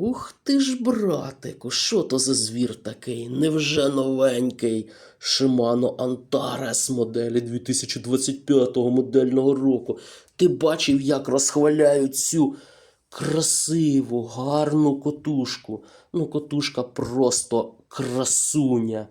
Ух ти ж, братику, що то за звір такий? Невже новенький? Shimano Antares моделі 2025 модельного року. Ти бачив, як розхваляють цю красиву, гарну котушку. Ну, котушка просто красуня.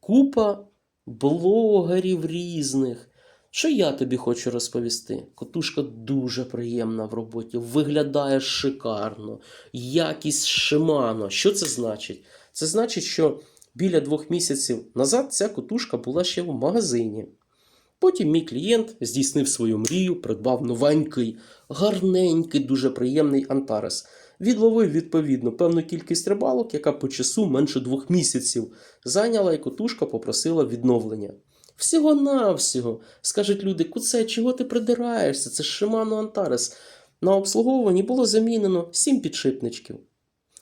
Купа блогерів різних. Що я тобі хочу розповісти? Котушка дуже приємна в роботі, виглядає шикарно, якість шимано. Що це значить? Це значить, що біля двох місяців назад ця котушка була ще в магазині. Потім мій клієнт здійснив свою мрію, придбав новенький, гарненький, дуже приємний Антарес. Відловив відповідно певну кількість рибалок, яка по часу менше двох місяців зайняла і котушка попросила відновлення. Всього-навсього. Скажуть люди, куце, чого ти придираєшся? Це Shimano Antares. На обслуговуванні було замінено 7 підшипничків.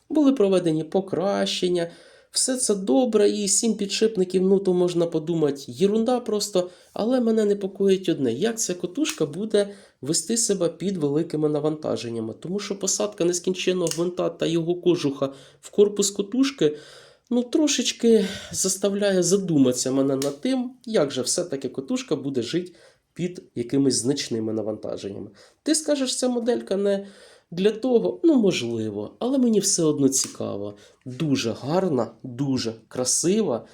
Були проведені покращення. Все це добре, і сім підшипників, ну то можна подумати, єрунда просто, але мене непокоїть одне, як ця котушка буде вести себе під великими навантаженнями. Тому що посадка нескінченного гвинта та його кожуха в корпус котушки ну, трошечки заставляє задуматися мене над тим, як же все-таки котушка буде жити під якимись значними навантаженнями. Ти скажеш, ця моделька не для того, ну можливо, але мені все одно цікаво. Дуже гарна, дуже красива.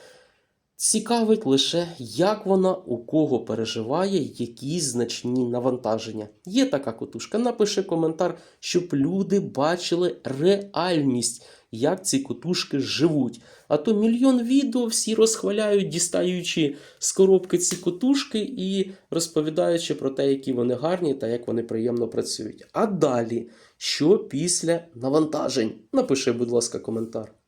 Цікавить лише, як вона у кого переживає якісь значні навантаження. Є така котушка, напиши коментар, щоб люди бачили реальність, як ці котушки живуть. А то мільйон відео всі розхваляють, дістаючи з коробки ці котушки і розповідаючи про те, які вони гарні та як вони приємно працюють. А далі, що після навантажень? Напиши, будь ласка, коментар.